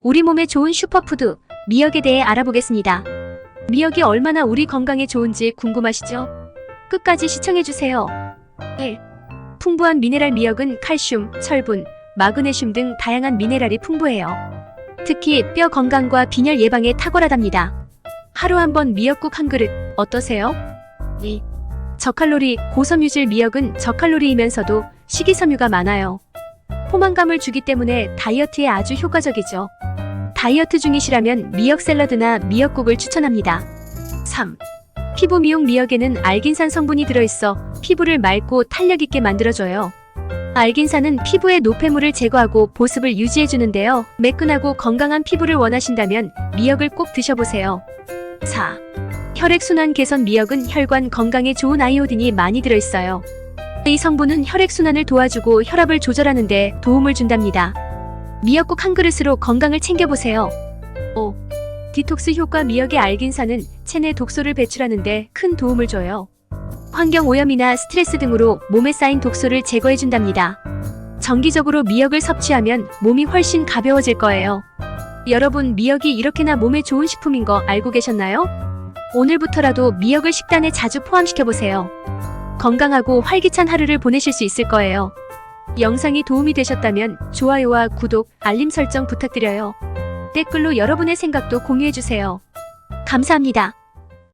우리 몸에 좋은 슈퍼푸드 미역에 대해 알아보겠습니다. 미역이 얼마나 우리 건강에 좋은지 궁금하시죠? 끝까지 시청해주세요. 1. 풍부한 미네랄 미역은 칼슘, 철분, 마그네슘 등 다양한 미네랄이 풍부해요. 특히 뼈 건강과 빈혈 예방에 탁월하답니다. 하루 한 번 미역국 한 그릇 어떠세요? 2. 저칼로리 고섬유질 미역은 저칼로리이면서도 식이섬유가 많아요. 포만감을 주기 때문에 다이어트에 아주 효과적이죠. 다이어트 중이시라면 미역 샐러드나 미역국을 추천합니다. 3. 피부 미용 미역에는 알긴산 성분이 들어있어 피부를 맑고 탄력 있게 만들어줘요. 알긴산은 피부의 노폐물을 제거하고 보습을 유지해주는데요. 매끈하고 건강한 피부를 원하신다면 미역을 꼭 드셔보세요. 4. 혈액순환 개선 미역은 혈관 건강에 좋은 아이오딘이 많이 들어있어요. 이 성분은 혈액순환을 도와주고 혈압을 조절하는 데 도움을 준답니다. 미역국 한 그릇으로 건강을 챙겨보세요. 5. 디톡스 효과 미역의 알긴산은 체내 독소를 배출하는데 큰 도움을 줘요. 환경 오염이나 스트레스 등으로 몸에 쌓인 독소를 제거해준답니다. 정기적으로 미역을 섭취하면 몸이 훨씬 가벼워질 거예요. 여러분, 미역이 이렇게나 몸에 좋은 식품인 거 알고 계셨나요? 오늘부터라도 미역을 식단에 자주 포함시켜보세요. 건강하고 활기찬 하루를 보내실 수 있을 거예요. 영상이 도움이 되셨다면 좋아요와 구독, 알림 설정 부탁드려요. 댓글로 여러분의 생각도 공유해주세요. 감사합니다.